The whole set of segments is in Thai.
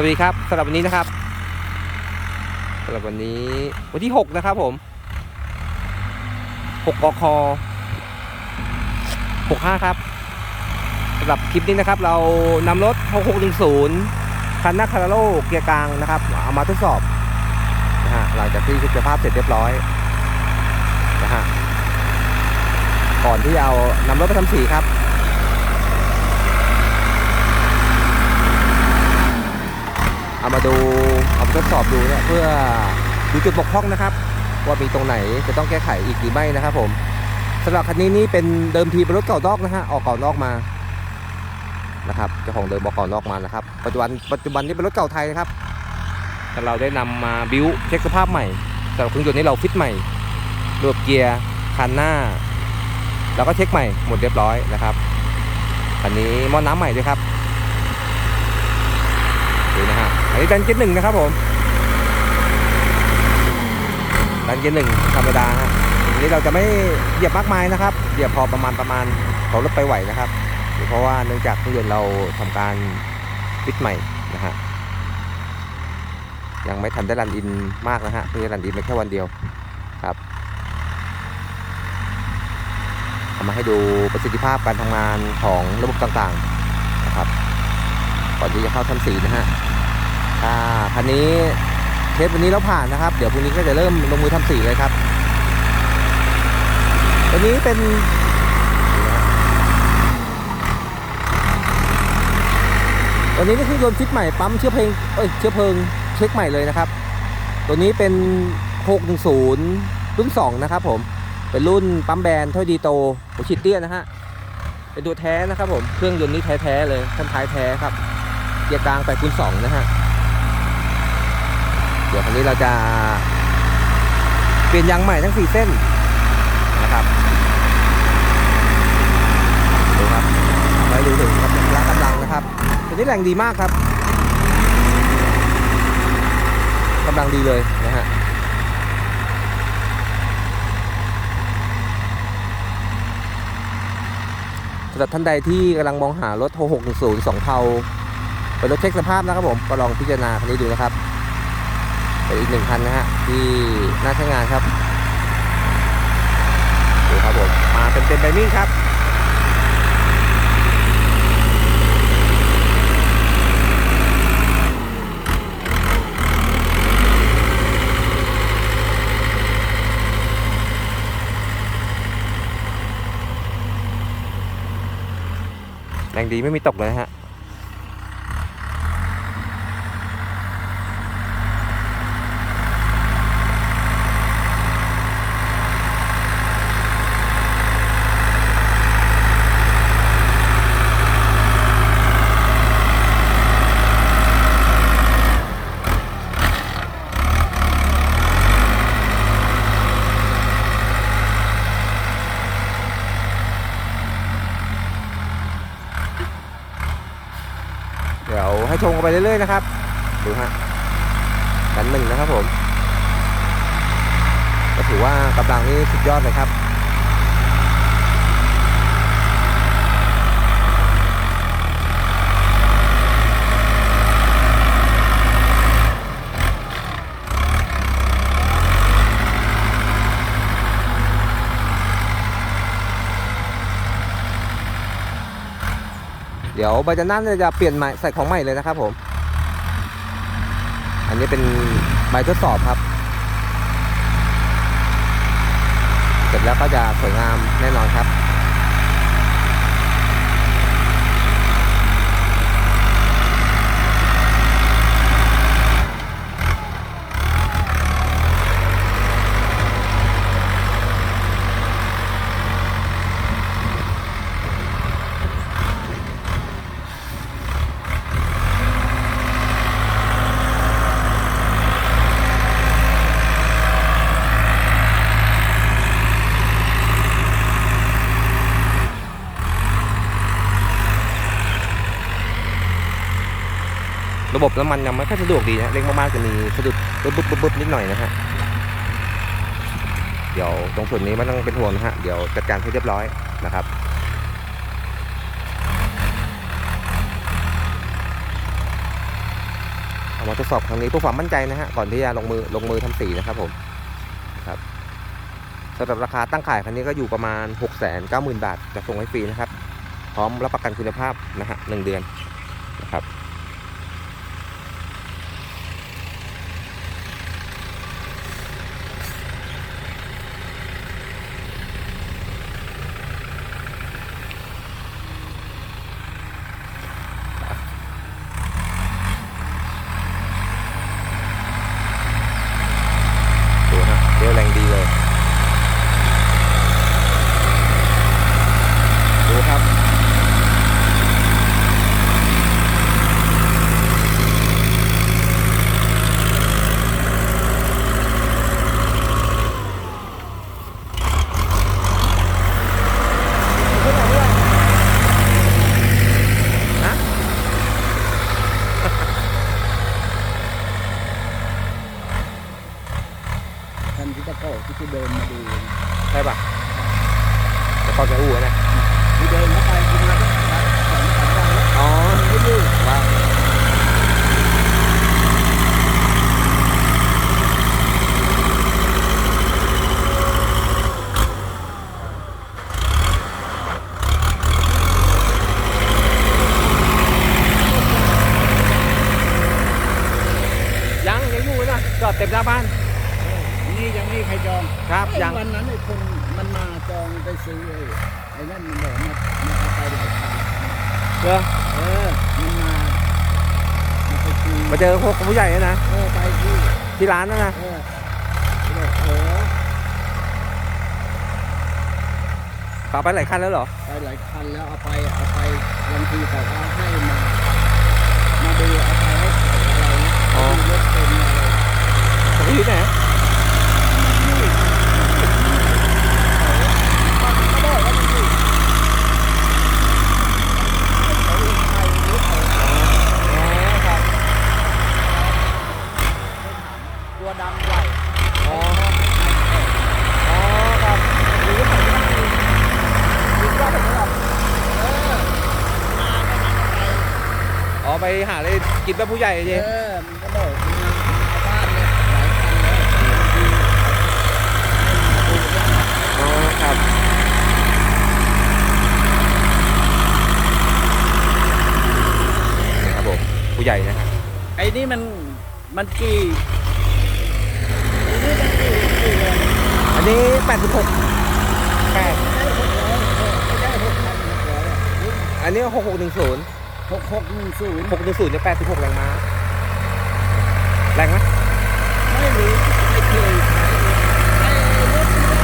วัสดีครับสำหรับวันนี้นะครับสำหรับวันนี้วันที่ 6 นะครับผม6กค65 ครับสำหรับคลิปนี้นะครับ เรานำรถ 6610 คันหน้าคาราโลเกียร์กลางนะครับเอามาทดสอบนะฮะหลังจากที่เช็คสภาพเสร็จเรียบร้อยนะฮะก่อนที่จะเอานำรถไปทำสีครับ เอามาดูเอามาทดสอบดูเนี่ยเพื่อดูจุดบกพร่องนะครับ ว่ามีตรงไหนจะต้องแก้ไขอีกหรือไม่นะครับผมสำหรับคันนี้นี่เป็นเดิมทีเป็นรถเก่านอกนะฮะออกเก่านอกมานะครับเจ้าของเดิมบอกเก่านอกมานะครับ ปัจจุบันปัจจุบันนี้เป็นรถเก่าไทยนะครับแต่เราได้นำมาบิ้วเช็คสภาพใหม่สำหรับเครื่องยนต์นี้เราฟิตใหม่รวบเกียร์คันหน้า แล้วก็เช็คใหม่หมดเรียบร้อยนะครับคันนี้หม้อน้ำใหม่ด้วยครับดูนะฮะ อันนี้ดันเกียร์หนึ่งนะครับผมดันเกียร์หนึ่งธรรมดาฮะอันนี้เราจะไม่เหยียบมากมายนะครับเหยียบพอประมาณประมาณเรารถไปไหวนะครับ เพราะว่าเนื่องจากเครื่องยนต์เราทำการฟิตใหม่นะฮะยังไม่ทันได้รันอินมากนะฮะเพิ่งจะรันอินไปแค่วันเดียวครับเอามาให้ดูประสิทธิภาพการทำงานของระบบต่างๆนะครับก่อนที่จะเข้าทำสีนะฮะ ถ้าคันนี้เทปวันนี้เราผ่านนะครับ เดี๋ยวพรุ่งนี้ก็จะเริ่มลงมือทำสีเลยครับตัวนี้เป็นตัวนี้นี่คือยนต์ฟิตใหม่ปั๊มเชื้อเพลิงเอ้ยเชื้อเพลิงเช็คใหม่เลยนะครับ ตัวนี้เป็น 610 รุ่น 2 นะครับผม เป็นรุ่นปั๊มแบนถ้อยดีโตหัวฉีดเตี้ยนะฮะ เป็นตัวแท้นะครับผม เครื่องยนต์นี้แท้ๆเลย ท่านท้ายแท้ครับ เกียร์กลาง8คูณ2นะฮะ เดี๋ยวคันนี้เราจะเปลี่ยนยางใหม่ทั้ง 4 เส้นนะครับดูครับไปดูถึงครับพละกำลังนะครับตัวนี้แรงดีมากครับกำลังดีเลยนะฮะสำหรับท่านใดที่กำลังมองหารถ 6610 2เทาเป็นรถเช็คสภาพนะครับผมก็ลองพิจารณาคันนี้ดูนะครับ เป็นอีกหนึ่งคันนะฮะที่น่าใช้งานครับดูครับผมมาเต็มเต็มๆใบมีดครับแรงดีไม่มีตกเลยนะฮะ ชมกันไปเรื่อยๆนะครับ ดูฮะกันหนึ่งนะครับผมก็ถือว่ากำลังนี่สุดยอดเลยครับ เดี๋ยวใบจันนั่นจะเปลี่ยนใหม่ใส่ของใหม่เลยนะครับผม อันนี้เป็นใบทดสอบครับ เสร็จแล้วก็จะสวยงามแน่นอนครับ ระบบน้ำมันยังไม่ค่อยสะดวกดีนะเร่งมากๆจะมีสะดุดบึ๊บบึ๊บบึบนิดหน่อยนะฮะเดี๋ยวตรงส่วนนี้ไม่ต้องเป็นห่วงนะฮะเดี๋ยวจัดการให้เรียบร้อยนะครับเอามาทดสอบครั้งนี้เพื่อความมั่นใจนะฮะก่อนที่จะลงมือลงมือทำสีนะครับผมครับสำหรับราคาตั้งขายคันนี้ก็อยู่ประมาณ 6 9 0 0 0 0 บาทจะส่งให้ฟรีนะครับ พร้อมรับประกันคุณภาพนะฮะหนึ่งเดือนนะครับ ดูฮะเรียวแรงดีเลย ดูครับ ฮะ คันที่ตะโกะที่กูเดินมาดู ใช่ปะจะเข้าใจอู่นะ กูเดินเข้าไปกูมาตั้งแต่สองสามวันแล้ว อ๋อ ไม่รู้ ว้าวยังยังอยู่นะจอดเต็มหน้าบ้าน นี่ยังไม่มีใครจอง ครับ ไอ้ ยัง วันนั้นไอ้คนมันมาจองไปซื้อไอ้ไอ้นั่นมัน บอกมามาเอาไปหลายคันเจอเออมันมามาไปคุยมาเจอพวกผู้ใหญ่นะ เออไปที่ที่ร้านนั่นนะเออเขาบอกโอ้ขับไปหลายคันแล้วเหรอ ไปหลายคันแล้วเอาไปเอาไปบางทีเขาก็ให้มามาดูเอาไปให้เขาอะไรนะอ๋อดูรถเป็นอะไรขาอยู่ที่ไหนาบอกว่ามันอยู่เขาเองไทยหรือเขา อ๋อครับ ตัวดำใหญ่ อ๋ออ๋อครับ หรือเขาไม่ได้หรือว่าผมแบบเออมาก็มันไป อ๋อไปหาอะไรกินแบบผู้ ใหญ่เอดิอมันก็บอกมันมาเอาบ้านเนี่ยหลายคันแล้วดีดูด้วยอ๋อครับนี่ครับผมผู้ใหญ่นะฮะไอ้นี่มันมันกี่ไอ้นี่มันกี่กี่เลยอันนี้ 86 8 ไม่ได้หกร้อยเออไม่ได้หกพันหกร้อยอะ อันนี้ 6610 หกหกหนึ่งศูนย์610เนี่ย86แรงม้าแรงไหมรู้ไม่เคยใช้เลยไอ้รถที่ว่า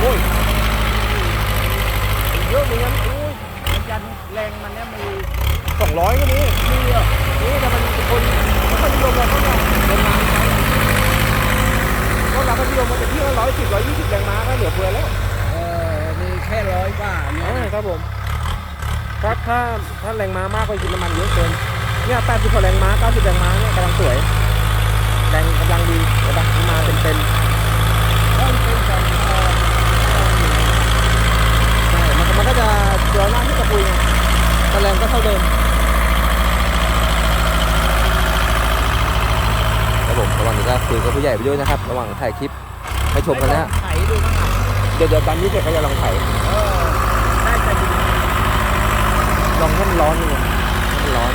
โอ้ยเยอะเหมือนกันโอ้ย มันยันแรงมันเนี่ยมี 200ก็มี มีอะ นี่แต่มันคนมันก็นิยมเราเขาเนี่ยแรงม้าใช้ก็เราก็นิยมมันจะที่ร้อยสิบร้อยยี่สิบแรงม้าก็เหลือเฟือแล้ว เออมีแค่ร้อยกว่าเนี่ อ่าย ครับผมครับถ้าถ้าแรงม้ามากก็กินน้ำมันเยอะเกินเนี่ยแปดสิบกว่าแรงม้าเก้าสิบแรงม้าเนี่ยกำลังสวยแรงกำลังดีเห็นปะนี่มาเต็มเต็ม ต้องเป็นสองเออ ๆใช่มันก็มันก็จะตัวหน้าที่กระปุยไงแต่แรงก็เท่าเดิมครับผมระหว่างนี้ก็คุยกับผู้ใหญ่ไปด้วยนะครับ ระหว่างถ่ายคลิปให้ชมกันนะฮะไถดูมั้งอะเดี๋ยวเดี๋ยวตอนนี้เสร็จก็จะลองถ่ายเออน่าจะดีลองให้มันร้อนนี่ไงให้มันร้อน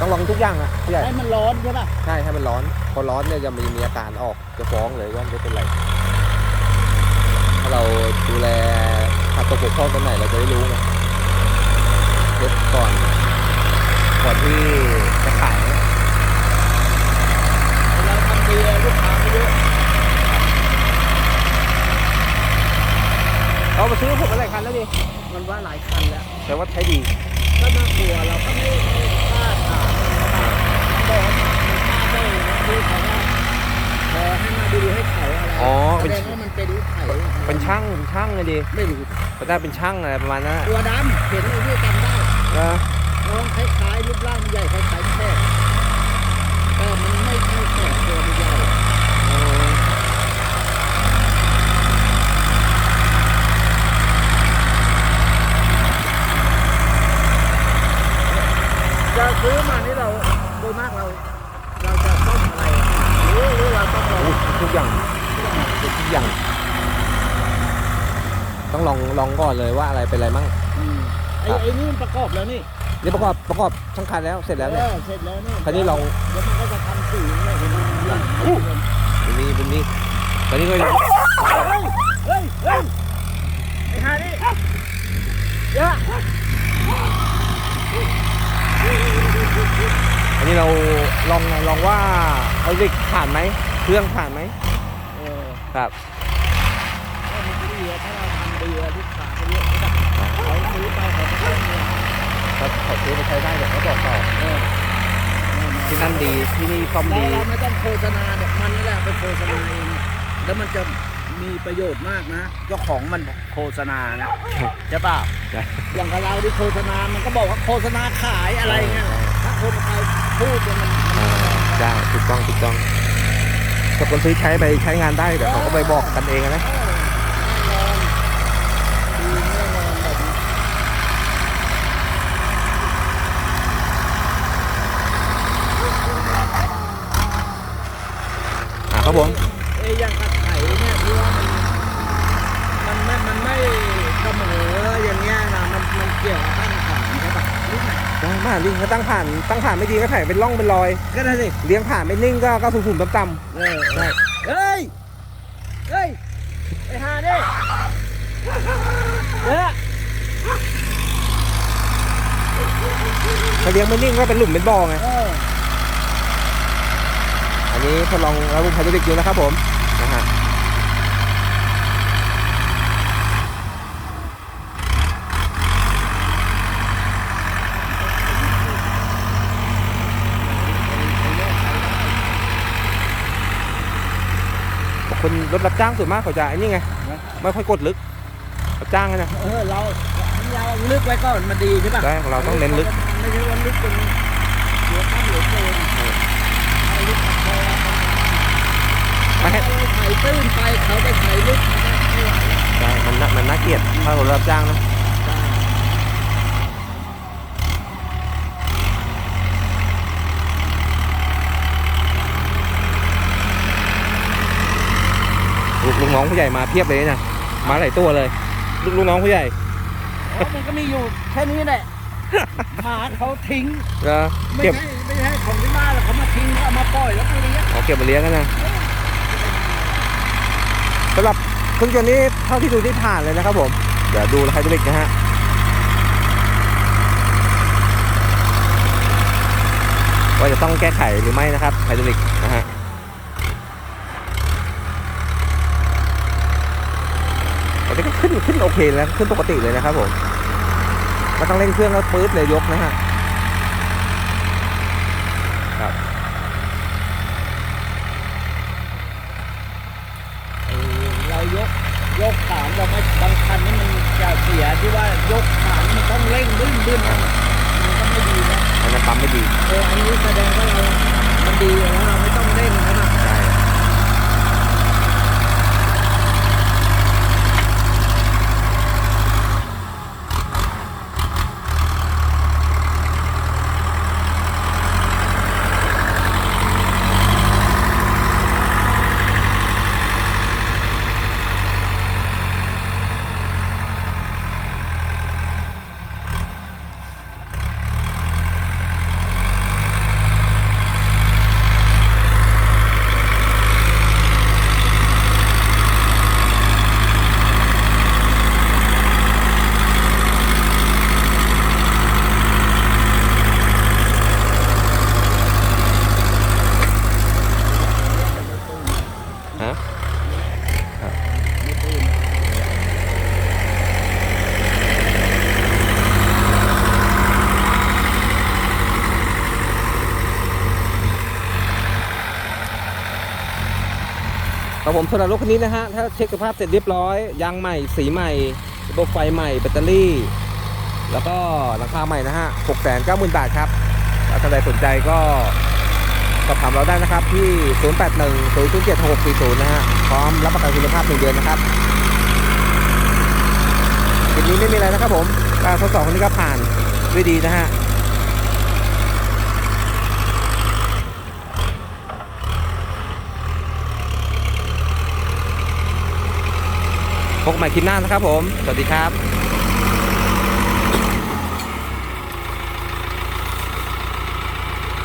ต้องลองทุกอย่างอะผู้ใหญ่ ให้มันร้อนใช่ป่ะใช่ให้มันร้อน พอร้อนเนี่ยจะมีมีอาการออกจะฟ้องเลยว่าไม่เป็นไร ถ้าเราดูแลขาดตกบกพร่องตรงไหนเราจะได้รู้ไง เช็ดก่อน ก่อนที่จะขายเราทำดีลูกค้าไม่เยอะเอามาซื้อผมอะไรคันแล้วดิมันว่าหลายคันแล้ว แต่ว่าใช้ดีถ้าน่ากลัวเราก็ไม่ไม่กล้าถามบอกว่ามันกล้าได้นะดูเขาว่าขอให้มาดูให้เขาอะไรอ๋อแสเป็นดงว่ามันเป็นลูกไข่เป็นช่างเป็นช่างเลยดิไม่รู้ก็ได้เป็นช่างอะไรประมาณนั้นอะตัวดำเห็นไอ้นี่จำได้ นะน้องคล้ายๆรูปร่างใหญ่คล้ายๆแขกแต่มันไม่ใช่แขกตัวใหญ่จะซื้อมานี่เราโดยมากเรา เราจะต้องอะไรหรือหรือเราต้องลองทุกอย่างทุกอย่าง ต้องลองลองก่อนเลยว่าอะไรเป็นอะไรมั่ง ไอ้ครับ ไอ้นี่มันประกอบแล้วนี่นี่ประกอบประกอบทั้งคันแล้วเสร็จแล้วเนี่ย ออเสร็จแล้วนี่คราวนี้ลองเดี๋ยวมันก็จะทำสีเนี่ยเห็นไหมเนี่ยเป็นนี้เป็นนี้ตอนนี้ก็เฮ้ยเฮ้ยเฮ้ยไอ้ห่านี่เยอะอันนี้เราลองลองว่าเอาเด็กผ่านไหมเครื่องผ่านไหมเออครับ ถ้ามันดีอะถ้าเราทำดีอะลูกค้าเขาเยอะเขา ซื้อไปเขาก็ต้องเนี่ยถ้าเขาซื้อไปใช้ได้เดี๋ยวเขาบอกต่อเออที่นั่นดีที่นี่ซ่อมเราดี เราไม่ต้องโฆษณาแบบมันนี่แหละไปโฆษณาเองแล้วมันจะมีประโยชน์มากนะเจ้าของมันโฆษณานะใช่ป่ะใช่ อย่างกับเราที่โฆษณา มันก็บอกว่าโฆษณาขายอะไรเงี้ยถ้าคนใครพูดเนี่ยมันอ่าได้ถูกต้องถูกต้องถ้าคนซื้อใช้ไปใช้งานได้เดี๋ยวเขาก็ไปบอกกันเองนะ เออแน่นอนดีแน่นอนแบบนี้ อ่าครับผม เอ้ยอย่างกระไถเนี่ยที่ว่ามันมันไม่มันไม่เสมออย่างเงี้ยนะมันมันเกี่ยวกับตั้งขานใช่ปะรู้ ไหมได้มากดิเขาตั้งผ่านตั้งผ่านไม่ดีก็ถ่ายเป็นร่องเป็นรอย ก็ได้สิเลี้ยงผ่านไม่นิ่งก็ก็สุ่มๆต่ำเออใช่เฮ้ยเฮ้ยไอ้ห่านี่เนี่ยๆถ้าเลี้ยงไม่นิ่งก็เป็นหลุมเป็นบ่อไงเอออันนี้ทดลองระบบไฮดรอลิกอยู่นะครับผมนะฮะคน รถรับจ้างส่วนมากเขาจะไอ้นี่ไงไม่ค่อยกดลึกรับจ้างไงนะ เออเราเราลึกไว้ก่อนมันดีใช่ปะได้ของเราต้องเน้นลึก ไม่ใช่ว่าลึกจนหัวข้ามหัวโกนเอาลึกพอไม่ให้เราไถตื้นไปเขาไปไถลึกมันก็ไม่ไหวใช่มันน่ามันน่าเกลียดถ้าเรารับจ้างนะ ลูกลูกน้ องผู้ใหญ่มาเพียบเลยนะมาหลายตัวเลย ลูกลูกน้องผู้ใหญ่อ๋อมันก็มีอยู่แค่นี้แหละหมาเขาทิ้งเออไม่เก็บใช่ไม่ใช่ของที่บ้านหรอกเขามาทิ้งเอามาปล่อยแล้วก็เลี้ยงเอาเก็บมาเลี้ยงกันนะสำหรับเครื่องยนต์นี้เท่าที่ดูที่ผ่านเลยนะครับผม เดี๋ยวดูไฮดรอลิกนะฮะว่าจะต้องแก้ไขหรือไม่นะครับไฮดรอลิกนะฮะตอนนี้ก็ ขึ้นขึ้นโอเคแล้วขึ้นปกติเลยนะครับผมไม่ต้องเร่งเครื่องแล้วปื๊ดเลยยกนะฮะเออเรายกยกขานเราไม่บางคันนี่มันจะเสียที่ว่ายกขานมันต้องเร่งดึ้นดึ้นมันก็ไม่ดีนะอันนั้นปั๊มไม่ดีเอออันนี้แสดงว่าเรามันดีแล้วเราไม่ต้องเร่งแล้วนะ ใช่ฮะ ไม่ตื่น ครับ ผมสำหรับรถคันนี้นะฮะ ถ้าเช็คสภาพเสร็จเรียบร้อย ยางใหม่ สีใหม่ ระบบไฟใหม่ แบตเตอรี่ แล้วก็ราคาใหม่นะฮะ6 9 0 0 0 0บาทครับถ้าท่านใดสนใจก็สอบถามเราได้นะครับที่ 0 8 1 0 0 7 6 4 0 นะฮะ พร้อมรับประกันคุณภาพหนึ่งเดือนนะครับคลิปนี้ไม่มีอะไรนะครับผมการทดสอบคนนี้ก็ผ่านด้วยดีนะฮะ พบกันใหม่คลิปหน้านะครับผม สวัสดีครับ